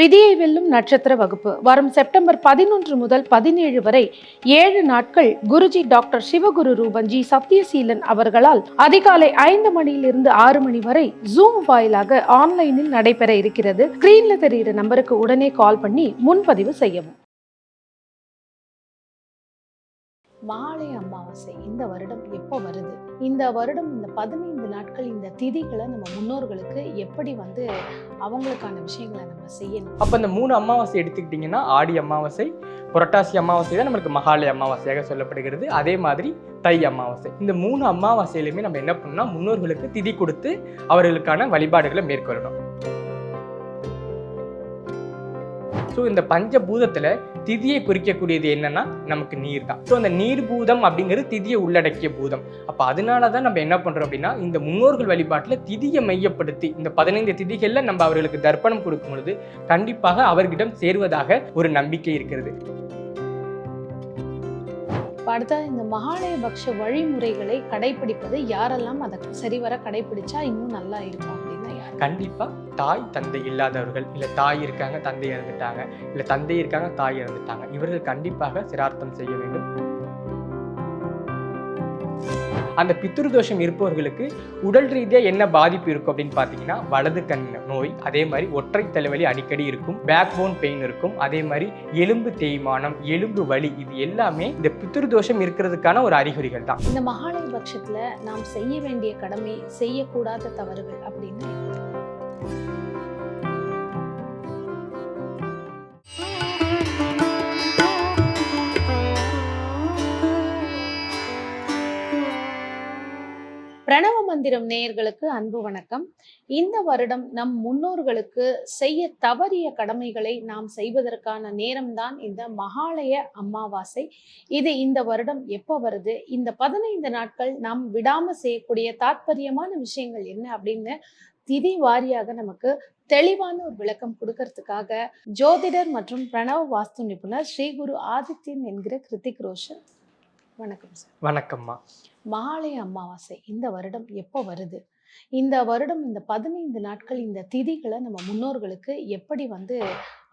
விதியை வெல்லும் நட்சத்திர வகுப்பு. வரும் செப்டம்பர் பதினொன்று முதல் பதினேழு வரை ஏழு நாட்கள் குருஜி டாக்டர் சிவகுரு ரூபன்ஜி சத்யசீலன் அவர்களால் அதிகாலை ஐந்து மணியிலிருந்து ஆறு மணி வரை ஜூம் வாயிலாக ஆன்லைனில் நடைபெற இருக்கிறது. ஸ்கிரீன்ல தெரிகிற நம்பருக்கு உடனே கால் பண்ணி முன்பதிவு செய்யவும். மாலை அமாவாசை இந்த வருடம் எப்போ வருது? இந்த வருடம் இந்த பதினைந்து நாட்கள் இந்த திதிகளை நம்ம முன்னோர்களுக்கு எப்படி வந்து அவங்களுக்கான விஷயங்களை நம்ம செய்யணும்? அப்போ இந்த மூணு அமாவாசை எடுத்துக்கிட்டிங்கன்னா ஆடி அமாவாசை புரட்டாசி அமாவாசை தான் நம்மளுக்கு மகாலய அமாவாசையாக சொல்லப்படுகிறது. அதே மாதிரி தை அமாவாசை. இந்த மூணு அமாவாசையிலுமே நம்ம என்ன பண்ணணும்னா முன்னோர்களுக்கு திதி கொடுத்து அவர்களுக்கான வழிபாடுகளை மேற்கொள்ளணும். ஸோ இந்த பஞ்சபூதத்தில் திதியை குறிக்கக்கூடியது என்னன்னா நமக்கு நீர் தான் ஸோ அந்த நீர் பூதம் அப்படிங்கிறது திதியை உள்ளடக்கிய பூதம். அப்போ அதனால தான் நம்ம என்ன பண்ணுறோம் அப்படின்னா இந்த முன்னோர்கள் வழிபாட்டில் திதியை மையப்படுத்தி இந்த பதினைந்து திதிகளில் நம்ம அவர்களுக்கு தர்ப்பணம் கொடுக்கும் பொழுது கண்டிப்பாக அவர்களிடம் சேர்வதாக ஒரு நம்பிக்கை இருக்கிறது. அடுத்தது இந்த மகாலயபக்ஷ வழிமுறைகளை கடைபிடிப்பது யாரெல்லாம் அதை சரிவர கடைபிடிச்சா இன்னும் நல்லா இருக்கும் கண்டிப்பாக தாய் தந்தை இல்லாதவர்கள் இல்லை தாய் இருக்காங்க தந்தை இறந்துட்டாங்க இல்லை தந்தை இருக்காங்க தாய் இறந்துட்டாங்க இவர்கள் கண்டிப்பாக சிரார்த்தம் செய்ய வேண்டும். அந்த பித்ருதோஷம் இருப்பவர்களுக்கு உடல் ரீதியாக என்ன பாதிப்பு இருக்கும் அப்படின்னு பார்த்தீங்கன்னா வலது கண் நோய் அதே மாதிரி ஒற்றை தலைவலி அடிக்கடி இருக்கும் பேக் போன் பெயின் இருக்கும் அதே மாதிரி எலும்பு தேய்மானம் எலும்பு வலி இது எல்லாமே இந்த பித்ருதோஷம் இருக்கிறதுக்கான ஒரு அறிகுறிகள் தான். இந்த மகாலயபக்ஷத்துல நாம் செய்ய வேண்டிய கடமை செய்யக்கூடாத தவறுகள் அப்படின்னு பிரணவ மந்திரம் நேயர்களுக்கு அன்பு வணக்கம். இந்த வருடம் நம் முன்னோர்களுக்கு செய்ய தவறிய கடமைகளை நாம் செய்வதற்கான நேரம்தான் இந்த மகாலய அமாவாசை. இது இந்த வருடம் எப்போ வருது? இந்த பதினைந்து நாட்கள் நாம் விடாம செய்யக்கூடிய தாத்பரியமான விஷயங்கள் என்ன அப்படின்னு திதி வாரியாக நமக்கு தெளிவான ஒரு விளக்கம் கொடுக்கறதுக்காக ஜோதிடர் மற்றும் பிரணவ வாஸ்து நிபுணர் ஸ்ரீ குரு ஆதித்யன் என்கிற கிருத்திக் ரோஷன். வணக்கம் சார். வணக்கம்மா. மகாலய அமாவாசை இந்த வருடம் எப்போ வருது? இந்த வருடம் இந்த பதினைந்து நாட்கள் இந்த திதிகளை நம்ம முன்னோர்களுக்கு எப்படி வந்து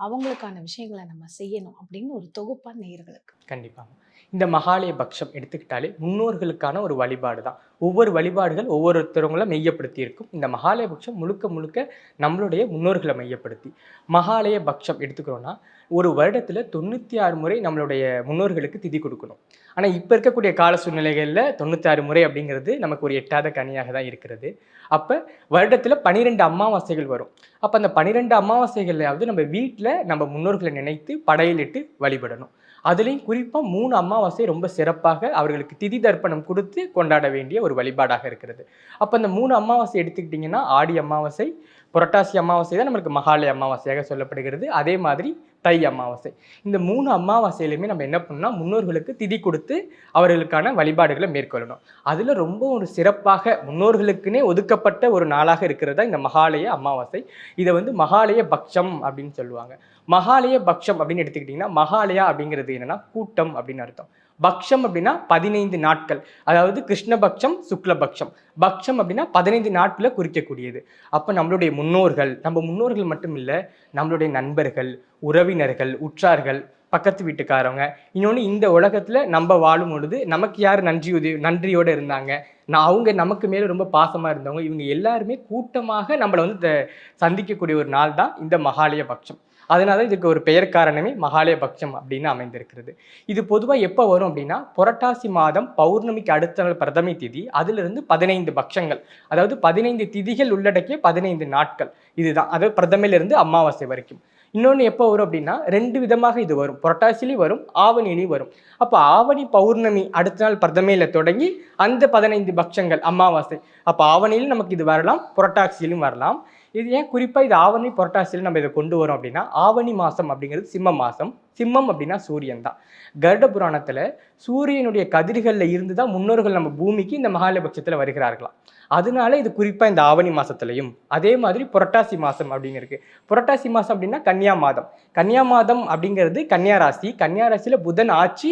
அவங்களுக்கான விஷயங்களை நம்ம செய்யணும் அப்படின்னு ஒரு தொகுப்பா நேயர்களுக்கு. கண்டிப்பாக இந்த மகாலய பக்ஷம் எடுத்துக்கிட்டாலே முன்னோர்களுக்கான ஒரு வழிபாடு தான். ஒவ்வொரு வழிபாடுகள் ஒவ்வொருத்தவங்கள மையப்படுத்தி இருக்கும். இந்த மகாலய பக்ஷம் முழுக்க முழுக்க நம்மளுடைய முன்னோர்களை மையப்படுத்தி. மகாலய பக்ஷம் எடுத்துக்கிறோன்னா ஒரு வருடத்தில் தொண்ணூற்றி ஆறு முறை நம்மளுடைய முன்னோர்களுக்கு திதி கொடுக்கணும். ஆனால் இப்போ இருக்கக்கூடிய கால சூழ்நிலைகளில் தொண்ணூற்றி ஆறு முறை அப்படிங்கிறது நமக்கு ஒரு எட்டாத கனியாக தான் இருக்கிறது. அப்போ வருடத்தில் பன்னிரெண்டு அமாவாசைகள் வரும். அப்போ அந்த பன்னிரெண்டு அமாவாசைகளையாவது நம்ம வீட்டில் நம்ம முன்னோர்களை நினைத்து படையலிட்டு வழிபடணும். அதுலேயும் குறிப்பாக மூணு அமாவாசை ரொம்ப சிறப்பாக அவர்களுக்கு திதி தர்ப்பணம் கொடுத்து கொண்டாட வேண்டிய ஒரு வழிபாடாக இருக்கிறது. அப்போ அந்த மூணு அமாவாசை எடுத்துக்கிட்டிங்கன்னா ஆடி அமாவாசை புரட்டாசி அமாவாசை தான் நம்மளுக்கு மகாலய அமாவாசையாக சொல்லப்படுகிறது. அதே மாதிரி தை அமாவாசை. இந்த மூணு அமாவாசையிலுமே நம்ம என்ன பண்ணோம்னா முன்னோர்களுக்கு திதி கொடுத்து அவர்களுக்கான வழிபாடுகளை மேற்கொள்ளணும். அதில் ரொம்ப ஒரு சிறப்பாக முன்னோர்களுக்குன்னே ஒதுக்கப்பட்ட ஒரு நாளாக இருக்கிறது தான் இந்த மகாலய அமாவாசை. இதை வந்து மகாலய பக்ஷம் அப்படின்னு சொல்லுவாங்க. மகாலய பக்ஷம் அப்படின்னு எடுத்துக்கிட்டிங்கன்னா மகாலயா அப்படிங்கிறது என்னன்னா கூட்டம் அப்படின்னு அர்த்தம். பக்ஷம் அப்படின்னா பதினைந்து நாட்கள். அதாவது கிருஷ்ணபக்ஷம் சுக்லபக்ஷம். பக்ஷம் அப்படின்னா பதினைந்து நாட்களை குறிக்கக்கூடியது. அப்போ நம்மளுடைய முன்னோர்கள் நம்ம முன்னோர்கள் மட்டும் இல்லை நம்மளுடைய நண்பர்கள் உறவினர்கள் உற்றார்கள் பக்கத்து வீட்டுக்காரவங்க இன்னொன்று இந்த உலகத்தில் நம்ம வாழும் பொழுது நமக்கு யார் நன்றி உதவி நன்றியோடு இருந்தாங்க? நான் அவங்க நமக்கு மேலே ரொம்ப பாசமாக இருந்தவங்க இவங்க எல்லாருமே கூட்டமாக நம்மளை வந்து த- சந்திக்கக்கூடிய ஒரு நாள் தான் இந்த மகாலய பட்சம் அதனால இதுக்கு ஒரு பெயர் காரணமே மகாலய பட்சம் அப்படின்னு அமைந்திருக்கிறது. இது பொதுவாக எப்போ வரும் அப்படின்னா புரட்டாசி மாதம் பௌர்ணமிக்கு அடுத்த நாள் பிரதமை திதி அதிலிருந்து பதினைந்து பட்சங்கள் அதாவது பதினைந்து திதிகள் உள்ளடக்கிய பதினைந்து நாட்கள். இதுதான். அதாவது பிரதமையிலிருந்து அமாவாசை வரைக்கும். இன்னொன்று எப்போ வரும் அப்படின்னா ரெண்டு விதமாக இது வரும். புரட்டாசிலையும் வரும் ஆவணிலையும் வரும். அப்போ ஆவணி பௌர்ணமி அடுத்த நாள் பிரதமையில் தொடங்கி அந்த பதினைந்து பட்சங்கள் அமாவாசை. அப்போ ஆவணியிலும் நமக்கு இது வரலாம் புரட்டாசியிலும் வரலாம். இது ஏன் குறிப்பாக இது ஆவணி புரட்டாசியில் நம்ம இதை கொண்டு வரோம் அப்படின்னா ஆவணி மாதம் அப்படிங்கிறது சிம்ம மாதம் சிம்மம் அப்படின்னா சூரியன் தான். கருட புராணத்தில் சூரியனுடைய கதிர்களில் இருந்து தான் முன்னோர்கள் நம்ம பூமிக்கு இந்த மகாலபட்சத்தில் வருகிறார்களாம். அதனால இது குறிப்பாக இந்த ஆவணி மாதத்துலையும் அதே மாதிரி புரட்டாசி மாதம் அப்படிங்கிறது புரட்டாசி மாதம் அப்படின்னா கன்னியா மாதம். கன்னியா மாதம் அப்படிங்கிறது கன்னியா ராசி. கன்னியா ராசியில் புதன் ஆட்சி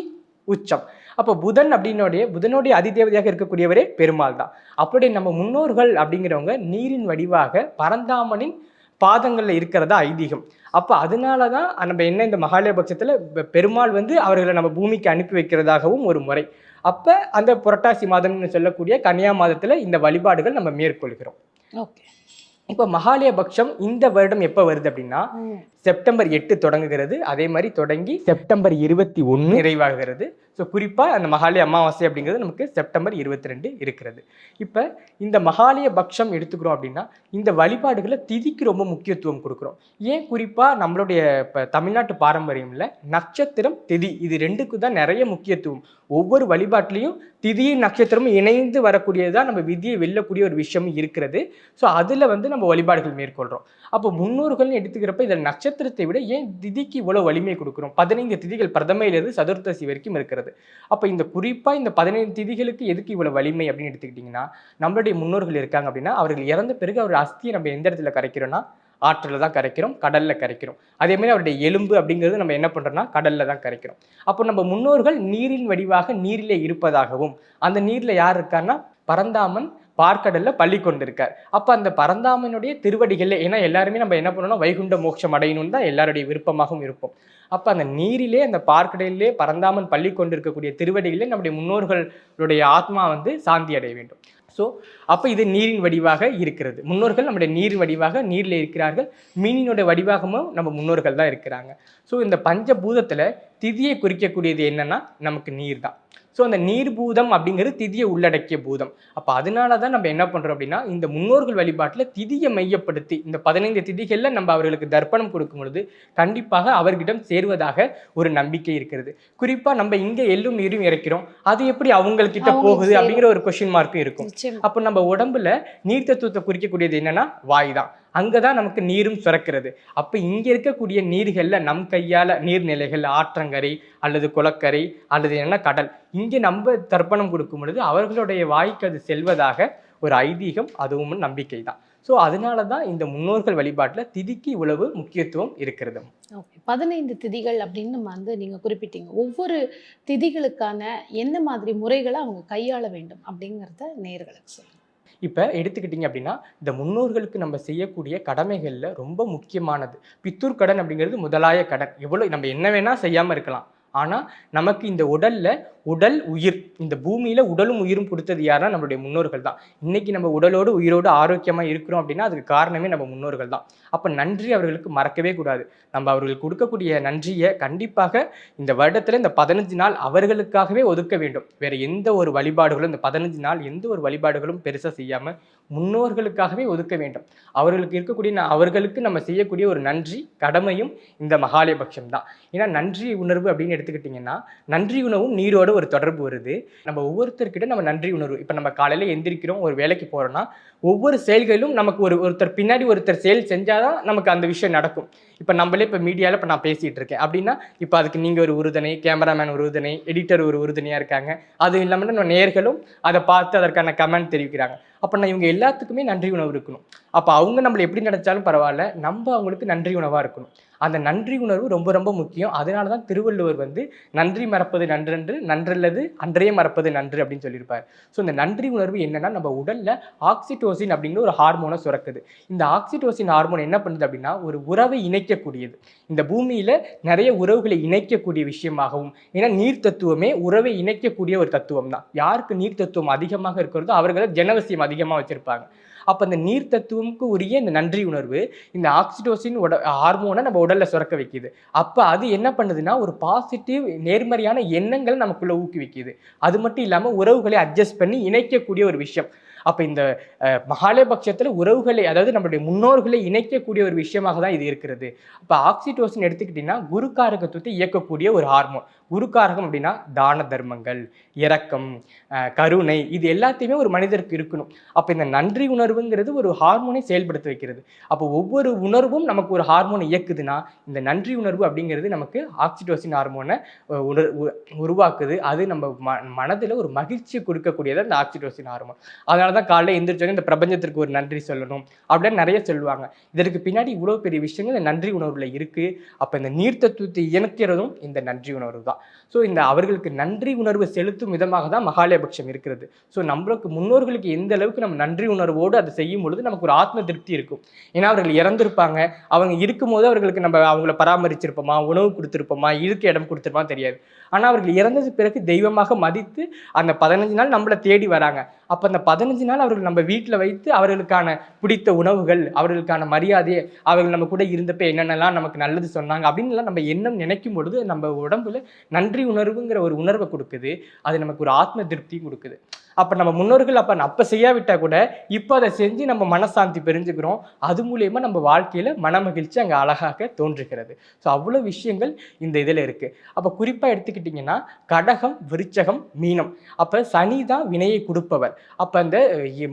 உச்சம். அப்போ புதன் அப்படின்னுடைய புதனுடைய அதிதேவதையாக இருக்கக்கூடியவரே பெருமாள் தான் அப்படி நம்ம முன்னோர்கள் அப்படிங்கிறவங்க நீரின் வடிவாக பரந்தாமனின் பாதங்களில் இருக்கிறதா ஐதீகம். அப்போ அதனால தான் நம்ம என்ன இந்த மகாலயபட்சத்தில் பெருமாள் வந்து அவர்களை நம்ம பூமிக்கு அனுப்பி வைக்கிறதாகவும் ஒரு முறை. அப்போ அந்த புரட்டாசி மாதம்னு சொல்லக்கூடிய கன்னியா மாதத்தில் இந்த வழிபாடுகள் நம்ம மேற்கொள்கிறோம். ஓகே. இப்போ மகாலயபக்ஷம் இந்த வருடம் எப்போ வருது அப்படின்னா செப்டம்பர் எட்டு தொடங்குகிறது. அதே மாதிரி தொடங்கி செப்டம்பர் இருபத்தி ஒன்று நிறைவாகிறது. ஸோ குறிப்பாக அந்த மகாலய அமாவாசை அப்படிங்கிறது நமக்கு செப்டம்பர் இருபத்தி ரெண்டு இருக்கிறது. இப்போ இந்த மகாலய பக்ஷம் எடுத்துக்கிறோம் அப்படின்னா இந்த வழிபாடுகளை திதிக்கு ரொம்ப முக்கியத்துவம் கொடுக்குறோம். ஏன் குறிப்பாக நம்மளுடைய இப்போ தமிழ்நாட்டு பாரம்பரியம்ல நட்சத்திரம் திதி இது ரெண்டுக்கு தான் நிறைய முக்கியத்துவம். ஒவ்வொரு வழிபாட்டிலையும் திதியும் நட்சத்திரமும் இணைந்து வரக்கூடியது தான் நம்ம விதியை வெல்லக்கூடிய ஒரு விஷயமும் இருக்கிறது. ஸோ அதில் வந்து நம்ம வழிபாடுகள் மேற்கொள்கிறோம் அப்போ முன்னோர்கள்னு எடுத்துக்கிறப்ப இதில் நட்சத்திரத்தை விட ஏன் திதிக்கு இவ்வளோ வலிமை கொடுக்குறோம்? பதினைந்து திதிகள் பிரதமையிலிருந்து சதுர்த்தசி வரைக்கும் இருக்கிறது. அப்போ இந்த குறிப்பாக இந்த பதினைந்து திதிகளுக்கு எதுக்கு இவ்வளோ வலிமை அப்படின்னு எடுத்துக்கிட்டிங்கன்னா நம்மளுடைய முன்னோர்கள் இருக்காங்க அப்படின்னா அவர்கள் இறந்த பிறகு அவர் அஸ்தியை நம்ம எந்த இடத்துல கரைக்கிறோம்னா ஆற்றில் தான் கரைக்கிறோம் கடலில் கரைக்கிறோம். அதே மாதிரி அவருடைய எலும்பு அப்படிங்கிறது நம்ம என்ன பண்ணுறோம்னா கடலில் தான் கரைக்கிறோம். அப்போ நம்ம முன்னோர்கள் நீரின் வடிவாக நீரிலே இருப்பதாகவும் அந்த நீரில் யார் இருக்காருன்னா பரந்தாமன் பார்க்கடல்ல பள்ளி கொண்டிருக்கார். அப்போ அந்த பரந்தாமனுடைய திருவடிகளில் ஏன்னா எல்லாருமே நம்ம என்ன பண்ணணும்? வைகுண்ட மோட்சம் அடையணும்னு தான் எல்லாருடைய விருப்பமாகவும் இருப்போம். அப்போ அந்த நீரிலே அந்த பார்க்கடலிலே பரந்தாமன் பள்ளி கொண்டிருக்கக்கூடிய திருவடிகளிலே நம்முடைய முன்னோர்களுடைய ஆத்மா வந்து சாந்தி அடைய வேண்டும். ஸோ அப்போ இது நீரின் வடிவாக இருக்கிறது. முன்னோர்கள் நம்முடைய நீரின் வடிவாக நீரில் இருக்கிறார்கள். மீனினுடைய வடிவாகமும் நம்ம முன்னோர்கள் தான் இருக்கிறாங்க. ஸோ இந்த பஞ்சபூதத்தில் திதியை குறிக்கக்கூடியது என்னன்னா நமக்கு நீர் தான் ஸோ அந்த நீர்பூதம் அப்படிங்கிறது திதியை உள்ளடக்கிய பூதம். அப்போ அதனால தான் நம்ம என்ன பண்ணுறோம் அப்படின்னா இந்த முன்னோர்கள் வழிபாட்டில் திதியை மையப்படுத்தி இந்த பதினைந்து திதிகளில் நம்ம அவர்களுக்கு தர்ப்பணம் கொடுக்கும் பொழுது கண்டிப்பாக அவர்களிடம் சேர்வதாக ஒரு நம்பிக்கை இருக்கிறது. குறிப்பாக நம்ம இங்கே எள்ளும் நீரும் இறைக்கிறோம். அது எப்படி அவங்கக்கிட்ட போகுது. அப்படிங்கிற ஒரு கொஷின் மார்க்கும் இருக்கும். அப்போ நம்ம உடம்புல நீர் தத்துவத்தை குறிக்கக்கூடியது என்னன்னா வாய் தான். அங்கே தான் நமக்கு நீரும் சுரக்கிறது. அப்போ இங்கே இருக்கக்கூடிய நீர்களில் நம் கையால் நீர்நிலைகள் ஆற்றங்கரை அல்லது குளக்கரை அல்லது என்ன கடல் இங்கே நம்ம தர்ப்பணம் கொடுக்கும் பொழுது அவர்களுடைய வாய்க்கு அது செல்வதாக ஒரு ஐதீகம் அதுவும் நம்பிக்கை தான் ஸோ அதனால தான் இந்த முன்னோர்கள் வழிபாட்டில் திதிக்கு இவ்வளவு முக்கியத்துவம் இருக்கிறது. ஓகே. பதினைந்து திதிகள் அப்படின்னு நம்ம வந்து நீங்கள் குறிப்பிட்டீங்க. ஒவ்வொரு திதிகளுக்கான என்ன மாதிரி முறைகளை அவங்க கையாள வேண்டும் அப்படிங்கிறத நேர்களுக்கு சொல்லுங்கள் இப்போ எடுத்துக்கிட்டிங்க அப்படின்னா இந்த முன்னோர்களுக்கு நம்ம செய்யக்கூடிய கடமைகளில் ரொம்ப முக்கியமானது. பித்தூர் கடன் அப்படிங்கிறது முதலாய கடன். எவ்வளோ நம்ம என்ன வேணால் செய்யாமல் இருக்கலாம். ஆனால் நமக்கு இந்த உடலில் உடல் உயிர் இந்த பூமியில் உடலும் உயிரும் கொடுத்தது யாருன்னா நம்மளுடைய முன்னோர்கள் தான். இன்னைக்கு நம்ம உடலோடு உயிரோடு ஆரோக்கியமாக இருக்கிறோம் அப்படின்னா அதுக்கு காரணமே நம்ம முன்னோர்கள் தான். அப்போ நன்றி அவர்களுக்கு மறக்கவே கூடாது. நம்ம அவர்களுக்கு கொடுக்கக்கூடிய நன்றியை கண்டிப்பாக இந்த வருடத்தில் இந்த பதினஞ்சு நாள் அவர்களுக்காகவே ஒதுக்க வேண்டும். வேறு எந்த ஒரு வழிபாடுகளும் இந்த பதினஞ்சு நாள் எந்த ஒரு வழிபாடுகளும் பெருசாக செய்யாமல் முன்னோர்களுக்காகவே ஒதுக்க வேண்டும். அவர்களுக்கு இருக்கக்கூடிய அவர்களுக்கு நம்ம செய்யக்கூடிய ஒரு நன்றி கடமையும் இந்த மகாலயபக்ஷம் தான். ஏன்னா நன்றி உணர்வு அப்படின்னு எடுத்துக்கிட்டிங்கன்னா நன்றி உணவும் நீரோட ஒரு தொடர்பு வருது. நம்ம ஒவ்வொருத்தர்கிட்ட நம்ம நன்றி உணர்வு. இப்போ நம்ம காலையில் எந்திரிக்கிறோம் ஒரு வேலைக்கு போகிறோம்னா ஒவ்வொரு செயல்களிலும் நமக்கு ஒரு ஒருத்தர் பின்னாடி ஒருத்தர் செயல் செஞ்சால் தான் நமக்கு அந்த விஷயம் நடக்கும். இப்போ நம்மளே இப்போ மீடியாவில் இப்போ நான் பேசிகிட்டு இருக்கேன். அப்படின்னா இப்போ அதுக்கு நீங்கள் ஒரு உறுதுணை கேமராமேன் ஒரு உறுதுணை எடிட்டர் ஒரு உறுதுணையாக இருக்காங்க. அது இல்லாமல் நம்ம நேர்களும் அதை பார்த்து அதற்கான கமெண்ட் தெரிவிக்கிறாங்க. அப்போ நான் இவங்க எல்லாத்துக்குமே நன்றி உணவு இருக்கணும். அப்போ அவங்க நம்மளை எப்படி நினைச்சாலும் பரவாயில்ல நம்ம அவங்களுக்கு நன்றி உணவாக இருக்கணும். அந்த நன்றி உணர்வு ரொம்ப ரொம்ப முக்கியம். அதனால தான் திருவள்ளுவர் வந்து நன்றி மறப்பது நன்றன்று நன்றல்லது அன்றைய மறப்பது நன்று அப்படின்னு சொல்லியிருப்பார். ஸோ இந்த நன்றி உணர்வு என்னன்னா நம்ம உடலில் ஆக்சிடோசின் அப்படிங்கிற ஒரு ஹார்மோனை சுரக்குது. இந்த ஆக்சிடோசின் ஹார்மோன் என்ன பண்ணுது அப்படின்னா ஒரு உறவை இணைக்கக்கூடியது. இந்த பூமியில் நிறைய உறவுகளை இணைக்கக்கூடிய விஷயமாகவும் ஏன்னா நீர் தத்துவமே உறவை இணைக்கக்கூடிய ஒரு தத்துவம் தான் யாருக்கு நீர் தத்துவம் அதிகமாக இருக்கிறதோ அவர்களை ஜனவசியம் அதிகமாக வச்சிருப்பாங்க. அப்போ இந்த நீர் தத்துவம்க்கு உரிய இந்த நன்றி உணர்வு இந்த ஆக்சிடோசின் உட ஹார்மோனை நம்ம உடலில் சுரக்க வைக்குது. அப்போ அது என்ன பண்ணுதுன்னா ஒரு பாசிட்டிவ் நேர்மறையான எண்ணங்களை நமக்குள்ளே ஊக்குவிக்குது. அது மட்டும் இல்லாமல் உறவுகளை அட்ஜஸ்ட் பண்ணி இணைக்கக்கூடிய ஒரு விஷயம். அப்போ இந்த அஹ், மகாலயபட்சத்தில் உறவுகளை அதாவது நம்மளுடைய முன்னோர்களை இணைக்கக்கூடிய ஒரு விஷயமாக தான் இது இருக்கிறது. அப்போ ஆக்சிடோசின் எடுத்துக்கிட்டிங்கன்னா குருக்காரகத்துவத்தை இயக்கக்கூடிய ஒரு ஹார்மோன். குருக்காரகம் அப்படின்னா தான தர்மங்கள் இரக்கம் கருணை இது எல்லாத்தையுமே ஒரு மனிதருக்கு இருக்கணும். அப்போ இந்த நன்றி உணர்வுங்கிறது ஒரு ஹார்மோனை செயல்படுத்த வைக்கிறது. அப்போ ஒவ்வொரு உணர்வும் நமக்கு ஒரு ஹார்மோனை இயக்குதுன்னா இந்த நன்றி உணர்வு அப்படிங்கிறது நமக்கு ஆக்சிடோசின் ஹார்மோனை உணர் உ- உருவாக்குது. அது நம்ம ம மனதில் ஒரு மகிழ்ச்சி கொடுக்கக்கூடியது அந்த ஆக்சிடோசின் ஹார்மோன். அதனால தான் காலையில் எந்திரிச்சோன்னே இந்த பிரபஞ்சத்திற்கு ஒரு நன்றி சொல்லணும் அப்படின்னு நிறைய சொல்லுவாங்க. இதற்கு பின்னாடி இவ்வளோ பெரிய விஷயங்கள் இந்த நன்றி உணர்வில் இருக்குது அப்போ இந்த நீர் தத்துவத்தை இயக்கிறதும் இந்த நன்றி உணர்வு தான் ஸோ இந்த அவர்களுக்கு நன்றி உணர்வு செலுத்தும் விதமாக தான் மகாலயபட்சம் இருக்கிறது. ஸோ நம்மளுக்கு முன்னோர்களுக்கு எந்த அளவுக்கு நம்ம நன்றி உணர்வோடு அதை செய்யும் பொழுது நமக்கு ஒரு ஆத்ம திருப்தி இருக்கும். ஏன்னா அவர்கள் இறந்திருப்பாங்க. அவங்க இருக்கும்போது அவர்களுக்கு நம்ம அவங்கள பராமரிச்சிருப்போமா உணவு கொடுத்துருப்போமா இருக்க இடம் கொடுத்துருப்போமா தெரியாது. ஆனால் அவர்கள் இறந்தது பிறகு தெய்வமாக மதித்து அந்த பதினஞ்சு நாள் நம்மளை தேடி வராங்க. அப்போ அந்த பதினஞ்சு நாள் அவர்கள் நம்ம வீட்டில் வைத்து அவர்களுக்கான பிடித்த உணவுகள் அவர்களுக்கான மரியாதையை அவர்கள் நம்ம கூட இருந்தப்ப என்னென்னலாம் நமக்கு நல்லது சொன்னாங்க அப்படின்லாம் நம்ம எண்ணம் நினைக்கும் பொழுது நம்ம உடம்புல நன்றி உணர்வுங்கிற ஒரு உணர்வை கொடுக்குது. அது நமக்கு ஒரு ஆத்ம திருப்தி கொடுக்குது. அப்போ நம்ம முன்னோர்கள் அப்போ அப்போ செய்யாவிட்டால் கூட இப்போ அதை செஞ்சு நம்ம மனசாந்தி பெரிஞ்சுக்கிறோம். அது மூலயமா நம்ம வாழ்க்கையில் மனமகிழ்ச்சி அங்கே அழகாக தோன்றுகிறது. ஸோ அவ்வளோ விஷயங்கள் இந்த இதில் இருக்குது அப்போ குறிப்பாக எடுத்துக்கிட்டிங்கன்னா கடகம் விருச்சகம் மீனம். அப்போ சனி தான் வினையை கொடுப்பவர். அப்போ அந்த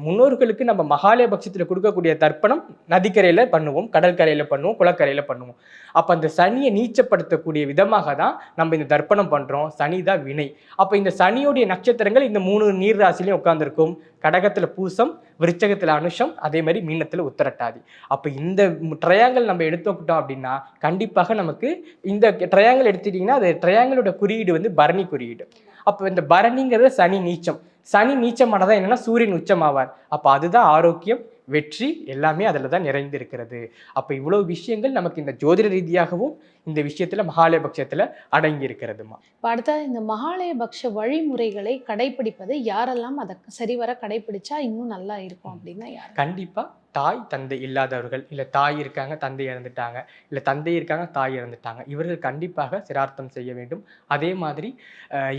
முன்னோர்களுக்கு நம்ம மகாலயபட்சத்தில் கொடுக்கக்கூடிய தர்ப்பணம் நதிக்கரையில் பண்ணுவோம் கடற்கரையில் பண்ணுவோம் குளக்கரையில் பண்ணுவோம். அப்போ அந்த சனியை நீச்சப்படுத்தக்கூடிய விதமாக தான் நம்ம இந்த தர்ப்பணம் பண்ணுறோம் சனி தான் வினை. அப்போ இந்த சனியுடைய நட்சத்திரங்கள் இந்த மூணு நீர் ராசிலையும் உட்காந்துருக்கும் கடகத்தில் பூசம் விருச்சகத்தில் அனுஷம் அதே மாதிரி மீனத்தில் உத்தரட்டாதி. அப்போ இந்த ட்ரையாங்கல் நம்ம எடுத்துக்கிட்டோம் அப்படின்னா கண்டிப்பாக நமக்கு இந்த ட்ரையாங்கல் எடுத்துட்டிங்கன்னா அது ட்ரையாங்கலோட குறியீடு வந்து பரணி குறியீடு. அப்போ இந்த பரணிங்கிறது சனி நீச்சம். சனி நீச்சமானதான் என்னென்னா சூரியன் உச்சமாவார். அப்போ அதுதான் ஆரோக்கியம். வெற்றி எல்லாமே அதில் தான் நிறைந்திருக்கிறது. அப்போ இவ்வளோ விஷயங்கள் நமக்கு இந்த ஜோதிட ரீதியாகவும் இந்த விஷயத்தில் மகாலயபட்சத்தில் அடங்கி இருக்கிறதுமா இப்போ அடுத்த இந்த மகாலயபக்ஷ வழிமுறைகளை கடைபிடிப்பது யாரெல்லாம் அதை சரிவர கடைபிடிச்சா இன்னும் நல்லா இருக்கும் அப்படின்னா யார்? கண்டிப்பாக தாய் தந்தை இல்லாதவர்கள் இல்லை தாய் இருக்காங்க தந்தை இறந்துட்டாங்க இல்லை தந்தை இருக்காங்க தாய் இறந்துட்டாங்க இவர்கள் கண்டிப்பாக சிரார்த்தம் செய்ய வேண்டும். அதே மாதிரி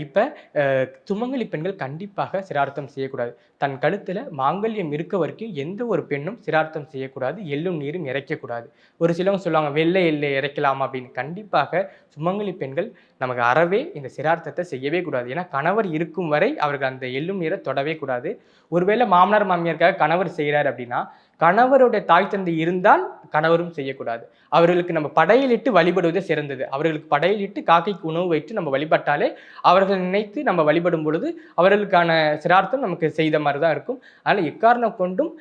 இப்போ சுமங்கலி பெண்கள் கண்டிப்பாக சிரார்த்தம் செய்யக்கூடாது. தன் கழுத்தில் மாங்கல்யம் இருக்க வரைக்கும் எந்த ஒரு பெண்ணும் சிரார்த்தம் செய்யக்கூடாது எள்ளும் நீரும் இறைக்கக்கூடாது. ஒரு சிலவங்க சொல்லுவாங்க வெள்ளை எல்லை இறைக்கலாம் அப்படின்னு. கண்டிப்பாக சுமங்கலி பெண்கள் நமக்கு அறவே இந்த சிரார்த்தத்தை செய்யவே கூடாது. ஏன்னா கணவர் இருக்கும் வரை அவர்கள் அந்த எள்ளும் நீரை தொடவே கூடாது. ஒருவேளை மாமனார் மாமியாருக்காக கணவர் செய்கிறார் அப்படின்னா கணவருடைய தாய் தந்தை இருந்தால் கணவரும் செய்யக்கூடாது. அவர்களுக்கு நம்ம படையலிட்டு வழிபடுவதே சிறந்தது. அவர்களுக்கு படையலிட்டு காக்கைக்கு உணவு வைத்து நம்ம வழிபட்டாலே அவர்கள் நினைத்து நம்ம வழிபடும் பொழுது அவர்களுக்கான சிரார்த்தம் நமக்கு செய்த மாதிரி தான் இருக்கும். அதனால் எக்காரணம் கொண்டும்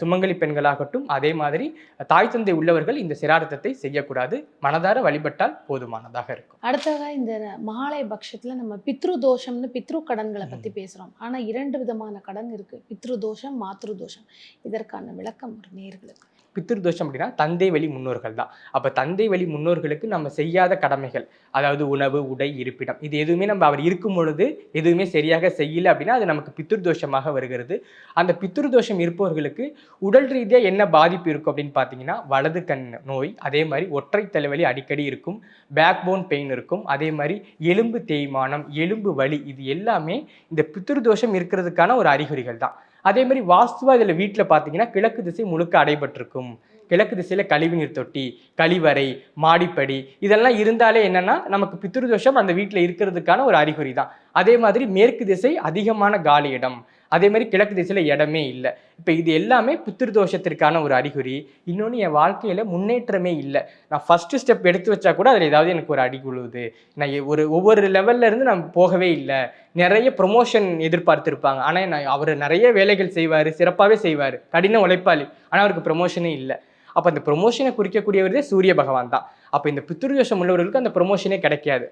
சுமங்கலி பெண்களாகட்டும் அதே மாதிரி தாய் தந்தை உள்ளவர்கள் இந்த சிரார்த்தத்தை செய்யக்கூடாது. மனதார வழிபட்டால் போதுமானதாக இருக்கும். அடுத்ததா இந்த மகாலயபக்ஷத்துல நம்ம பித்ரு தோஷம்னு பித்ரு கடன்களை பத்தி பேசுறோம். ஆனா இரண்டு விதமான கடன் இருக்கு. பித்ரு தோஷம் மாத்ரு தோஷம் இதற்கான விளக்கம் ஒரு நேர்களுக்கு. பித்திருதோஷம் அப்படின்னா தந்தை வழி முன்னோர்கள் தான். அப்போ தந்தை வழி முன்னோர்களுக்கு நம்ம செய்யாத கடமைகள் அதாவது உணவு உடை இருப்பிடம் இது எதுவுமே நம்ம அவர் இருக்கும் பொழுது எதுவுமே சரியாக செய்யலை அப்படின்னா அது நமக்கு பித்திருதோஷமாக வருகிறது. அந்த பித்திருதோஷம் இருப்பவர்களுக்கு உடல் ரீதியாக என்ன பாதிப்பு இருக்கும் அப்படின்னு பார்த்தீங்கன்னா வலது கண் நோய் அதே மாதிரி ஒற்றை தலைவலி அடிக்கடி இருக்கும் பேக் போன் பெயின் இருக்கும் அதே மாதிரி எலும்பு தேய்மானம் எலும்பு வலி இது எல்லாமே இந்த பித்திருதோஷம் இருக்கிறதுக்கான ஒரு அறிகுறிகள் தான். அதே மாதிரி வாஸ்துவா இதில் வீட்டில் பார்த்தீங்கன்னா கிழக்கு திசை முழுக்க அடைபட்டிருக்கும். கிழக்கு திசையில் கழிவுநீர் தொட்டி கழிவறை மாடிப்படி இதெல்லாம் இருந்தாலே என்னென்னா நமக்கு பித்ருதோஷம் அந்த வீட்டில் இருக்கிறதுக்கான ஒரு அறிகுறி தான் அதே மாதிரி மேற்கு திசை அதிகமான காலி இடம். அதே மாதிரி கிழக்கு திசையில் இடமே இல்லை. இப்போ இது எல்லாமே பித்ருதோஷத்திற்கான ஒரு அறிகுறி. இன்னொன்று என் வாழ்க்கையில் முன்னேற்றமே இல்லை. நான் ஃபஸ்ட்டு ஸ்டெப் எடுத்து வச்சா கூட அதில் ஏதாவது எனக்கு ஒரு அடி விழுவுது நான் ஒரு ஒவ்வொரு லெவல்லேருந்து நான் போகவே இல்லை. நிறைய ப்ரொமோஷன் எதிர்பார்த்துருப்பாங்க. ஆனால் நான் அவர் நிறைய வேலைகள் செய்வார் சிறப்பாகவே செய்வார். கடின உழைப்பாளி. ஆனால் அவருக்கு ப்ரொமோஷனே இல்லை. அப்போ அந்த ப்ரொமோஷனை குறிக்கக்கூடியவரே சூரிய பகவான் தான். அப்போ இந்த பித்ருதோஷம் உள்ளவர்களுக்கு அந்த ப்ரொமோஷனே கிடைக்காது.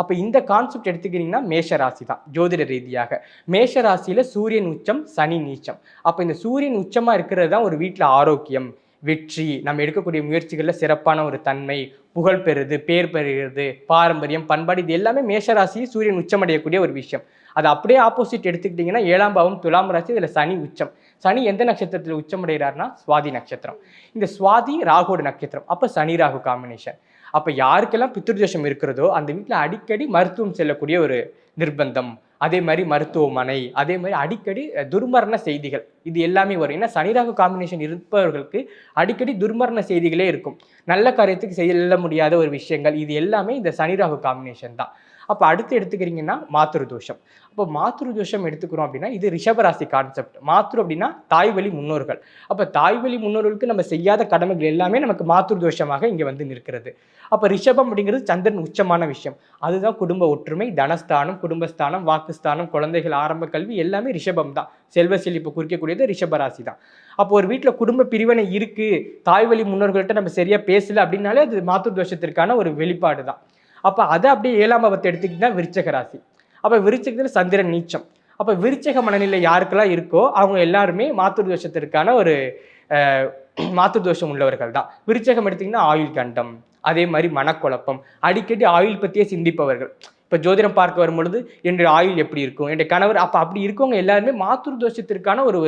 அப்போ இந்த கான்செப்ட் எடுத்துக்கிட்டிங்கன்னா மேஷ ராசி தான் ஜோதிட ரீதியாக. மேஷ ராசியில் சூரியன் உச்சம் சனி நீச்சம். அப்போ இந்த சூரியன் உச்சமாக இருக்கிறது தான் ஒரு வீட்டில் ஆரோக்கியம் வெற்றி நம்ம எடுக்கக்கூடிய முயற்சிகளில் சிறப்பான ஒரு தன்மை புகழ் பெறுது பேர் பெறுகிறது பாரம்பரியம் பண்பாடு இது எல்லாமே மேஷராசி சூரியன் உச்சமடையக்கூடிய ஒரு விஷயம். அது அப்படியே ஆப்போசிட் எடுத்துக்கிட்டிங்கன்னா ஏழாம் பாவம் துலாம் ராசி இதில் சனி உச்சம். சனி எந்த நட்சத்திரத்தில் உச்சமடைகிறார்னா சுவாதி நட்சத்திரம். இந்த சுவாதி ராகுவோட நட்சத்திரம். அப்போ சனி ராகு காம்பினேஷன் அப்போ யாருக்கெல்லாம் பித்ருதோஷம் இருக்கிறதோ அந்த வீட்டில் அடிக்கடி மருத்துவம் செல்லக்கூடிய ஒரு நிர்பந்தம். அதே மாதிரி மருத்துவமனை அதே மாதிரி அடிக்கடி துர்மரண செய்திகள். இது எல்லாமே வரும். ஏன்னா சனிராகு காம்பினேஷன் இருப்பவர்களுக்கு அடிக்கடி துர்மரண செய்திகளே இருக்கும். நல்ல காரியத்துக்கு செல்ல முடியாத ஒரு விஷயங்கள் இது எல்லாமே இந்த சனிராகு காம்பினேஷன் தான். அப்போ அடுத்து எடுத்துக்கிறீங்கன்னா மாத்திரு தோஷம் அப்போ மாத்திரு தோஷம் எடுத்துக்கிறோம் அப்படின்னா இது ரிஷபராசி கான்செப்ட் மாத்திரு அப்படின்னா தாய்வழி முன்னோர்கள். அப்போ தாய்வழி முன்னோர்களுக்கு நம்ம செய்யாத கடமைகள் எல்லாமே நமக்கு மாத்திரு தோஷமாக இங்கே வந்து நிற்கிறது. அப்போ ரிஷபம் அப்படிங்கிறது சந்திரன் உச்சமான விஷயம். அதுதான் குடும்ப ஒற்றுமை தனஸ்தானம் குடும்பஸ்தானம் வாக்கு வாக்குஸ்தானம் குழந்தைகள் ஆரம்ப கல்வி எல்லாமே ரிஷபம் தான். செல்வ செழிப்பு குறிக்கக்கூடியது ரிஷபராசி தான். அப்போ ஒரு வீட்டில் குடும்ப பிரிவினை இருக்குது தாய்வழி முன்னோர்கள்ட்ட நம்ம சரியாக பேசலை அப்படின்னாலே அது மாத்திரு தோஷத்திற்கான ஒரு வெளிப்பாடு தான். அப்போ அதை அப்படியே ஏழாம் பாவத்தை எடுத்துக்கிட்டிங்கன்னா விருச்சக ராசி. அப்போ விருச்சகத்தில் சந்திரன் நீச்சம். அப்போ விருச்சக மனநிலை யாருக்கெல்லாம் இருக்கோ அவங்க எல்லாருமே மாத்து தோஷத்திற்கான ஒரு அஹ், மாத்து தோஷம் உள்ளவர்கள் தான். விருச்சகம் எடுத்தீங்கன்னா ஆயுள் கண்டம் அதே மாதிரி மனக்குழப்பம் அடிக்கடி ஆயுள் பற்றியே சிந்திப்பவர்கள். இப்போ ஜோதிடம் பார்க்க வரும் பொழுது என்னுடைய ஆயுள் எப்படி இருக்கும்? என்னுடைய கணவர் அப்போ அப்படி இருக்கவங்க எல்லாருமே மாத்துரு தோஷத்திற்கான ஒரு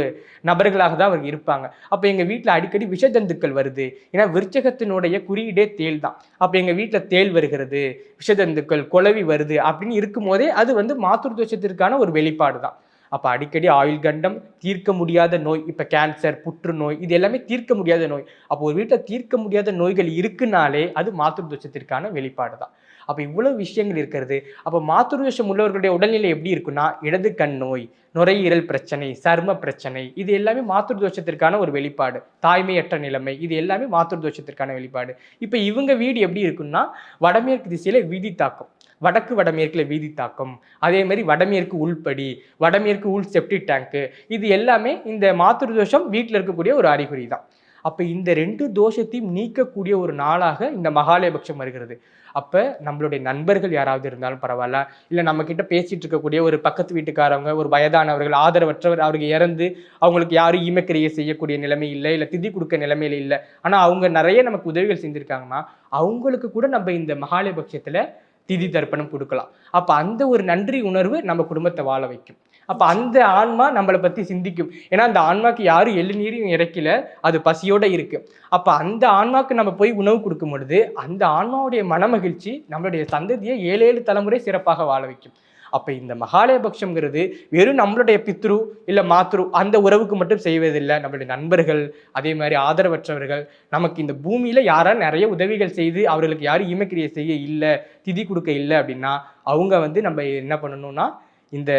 நபர்களாக தான் அவங்க இருப்பாங்க. அப்போ எங்கள் வீட்டில் அடிக்கடி விஷஜந்துக்கள் வருது. ஏன்னா விருச்சகத்தினுடைய குறியீடே தேள் தான். அப்போ எங்கள் வீட்டில் தேள் வருகிறது விஷஜந்துக்கள் குலவி வருது அப்படின்னு இருக்கும் போதே அது வந்து மாத்துரு தோஷத்திற்கான ஒரு வெளிப்பாடு தான். அப்போ அடிக்கடி ஆயுள் கண்டம் தீர்க்க முடியாத நோய் இப்போ கேன்சர் புற்றுநோய் இது எல்லாமே தீர்க்க முடியாத நோய். அப்போ ஒரு வீட்டில் தீர்க்க முடியாத நோய்கள் இருக்குனாலே அது மாத்திரு தோஷத்திற்கான வெளிப்பாடு தான். அப்போ இவ்வளோ விஷயங்கள் இருக்கிறது. அப்போ மாத்துரு தோஷம் உள்ளவர்களுடைய உடல்நிலை எப்படி இருக்குன்னா இடது கண் நோய் நுரையீரல் பிரச்சனை சர்ம பிரச்சனை இது எல்லாமே மாத்துரு தோஷத்திற்கான ஒரு வெளிப்பாடு. தாய்மையற்ற நிலைமை இது எல்லாமே மாத்துரு தோஷத்திற்கான வெளிப்பாடு. இப்போ இவங்க வீடு எப்படி இருக்குன்னா வடமேற்கு திசையில் வீதி தாக்கம் வடக்கு வடமேற்கில் வீதி தாக்கம் அதே மாதிரி வடமேற்கு உள்படி வடமேற்கு உள் செப்டி டேங்க்கு இது எல்லாமே இந்த மாத்துரு தோஷம் வீட்டில் இருக்கக்கூடிய ஒரு அறிகுறி தான் அப்போ இந்த ரெண்டு தோஷத்தையும் நீக்கக்கூடிய ஒரு நாளாக இந்த மகாலயபட்சம் வருகிறது. அப்போ நம்மளுடைய நண்பர்கள் யாராவது இருந்தாலும் பரவாயில்ல. இல்லை நம்மக்கிட்ட பேசிகிட்டு இருக்கக்கூடிய ஒரு பக்கத்து வீட்டுக்காரவங்க ஒரு வயதானவர்கள் ஆதரவற்றவர் அவருக்கு இறந்து அவங்களுக்கு யாரும் ஈமக்கிரியை செய்யக்கூடிய நிலைமை இல்லை இல்லை திதி கொடுக்க நிலைமையில இல்லை. ஆனால் அவங்க நிறைய நமக்கு உதவிகள் செஞ்சுருக்காங்கன்னா அவங்களுக்கு கூட நம்ம இந்த மகாலயபட்சத்தில் திதி தர்ப்பணம் கொடுக்கலாம். அப்போ அந்த ஒரு நன்றி உணர்வு நம்ம குடும்பத்தை வாழ வைக்கும். அப்போ அந்த ஆன்மா நம்மளை பற்றி சிந்திக்கும். ஏன்னா அந்த ஆன்மாக்கு யாரும் எள்ளு நீரையும் இறைக்கல அது பசியோடு இருக்குது அப்போ அந்த ஆன்மாக்கு நம்ம போய் உணவு கொடுக்கும் பொழுது அந்த ஆன்மாவுடைய மனமகிழ்ச்சி நம்மளுடைய சந்ததியை ஏழு ஏழு தலைமுறை சிறப்பாக வாழ வைக்கும். அப்போ இந்த மகாலயபக்ஷங்கிறது வெறும் நம்மளுடைய பித்ரு இல்லை மாத்ரு அந்த உறவுக்கு மட்டும் செய்வதில்லை. நம்மளுடைய நண்பர்கள் அதே மாதிரி ஆதரவற்றவர்கள் நமக்கு இந்த பூமியில் யாரால் நிறைய உதவிகள் செய்து அவர்களுக்கு யாரும் ஈமக்கிரியை செய்ய இல்லை திதி கொடுக்க இல்லை அப்படின்னா அவங்க வந்து நம்ம என்ன பண்ணணும்னா இந்த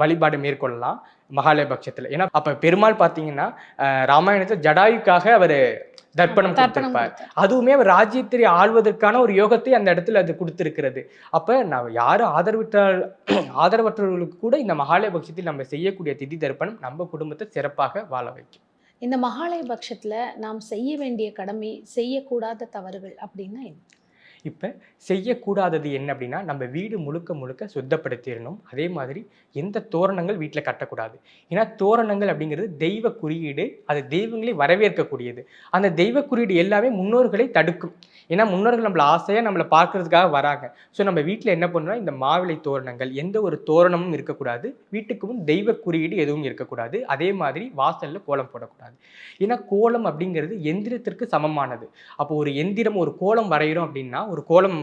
வழிபாடு மேற்கொள்ளலாம். மகாலயபட்சத்தில் ஏன்னா அப்போ பெருமாள் பார்த்தீங்கன்னா அஹ், ராமாயணத்தில் ஜடாயுக்காக அவர் தர்ப்பணம் கொடுத்திருப்பார். கொடுத்தார். அதுவுமே அவர் ராஜ்யத்தை ஆள்வதற்கான ஒரு யோகத்தை அந்த இடத்துல அது கொடுத்திருக்கிறது. அப்போ நான் யார் ஆதரவற்றால் ஆதரவற்றவர்களுக்கு கூட இந்த மகாலயபட்சத்தில் நம்ம செய்யக்கூடிய திதி தர்ப்பணம் நம்ம குடும்பத்தை சிறப்பாக வாழ வைக்கும். இந்த மகாலய பட்சத்துல நாம் செய்ய வேண்டிய கடமை செய்யக்கூடாத தவறுகள் அப்படின்னா என்ன? இப்போ செய்யக்கூடாதது என்ன அப்படின்னா நம்ம வீடு முழுக்க முழுக்க சுத்தப்படுத்திடணும். அதே மாதிரி எந்த தோரணங்கள் வீட்டில் கட்டக்கூடாது. ஏன்னா தோரணங்கள் அப்படிங்கிறது தெய்வ குறியீடு. அது தெய்வங்களை வரவேற்கக்கூடியது. அந்த தெய்வ குறியீடு எல்லாமே முன்னோர்களை தடுக்கும். ஏன்னா முன்னோர்கள் நம்மளை ஆசையாக நம்மளை பார்க்கறதுக்காக வராங்க. ஸோ நம்ம வீட்டில் என்ன பண்ணணும்னா இந்த மாவிளை தோரணங்கள் எந்த ஒரு தோரணமும் இருக்கக்கூடாது. வீட்டுக்கு முன் தெய்வ குறியீடு எதுவும் இருக்கக்கூடாது. அதே மாதிரி வாசலில் கோலம் போடக்கூடாது. ஏன்னா கோலம் அப்படிங்கிறது எந்திரத்திற்கு சமமானது. அப்போ ஒரு எந்திரம் ஒரு கோலம் வரைகிறோம் அப்படின்னா ஒரு கோலம்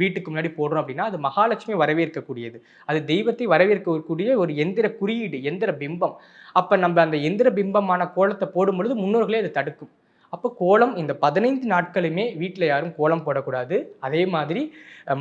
வீட்டுக்கு முன்னாடி போடுறோம் அப்படின்னா அது மகாலட்சுமி வரவேற்கக்கூடியது. அது தெய்வத்தை வரவேற்கக்கூடிய ஒரு எந்திர குறியீடு எந்திர பிம்பம். அப்போ நம்ம அந்த எந்திர பிம்பமான கோலத்தை போடும் பொழுது முன்னோர்களே அதை தடுக்கும். அப்போ கோலம் இந்த பதினைந்து நாட்களுமே வீட்டில் யாரும் கோலம் போடக்கூடாது. அதே மாதிரி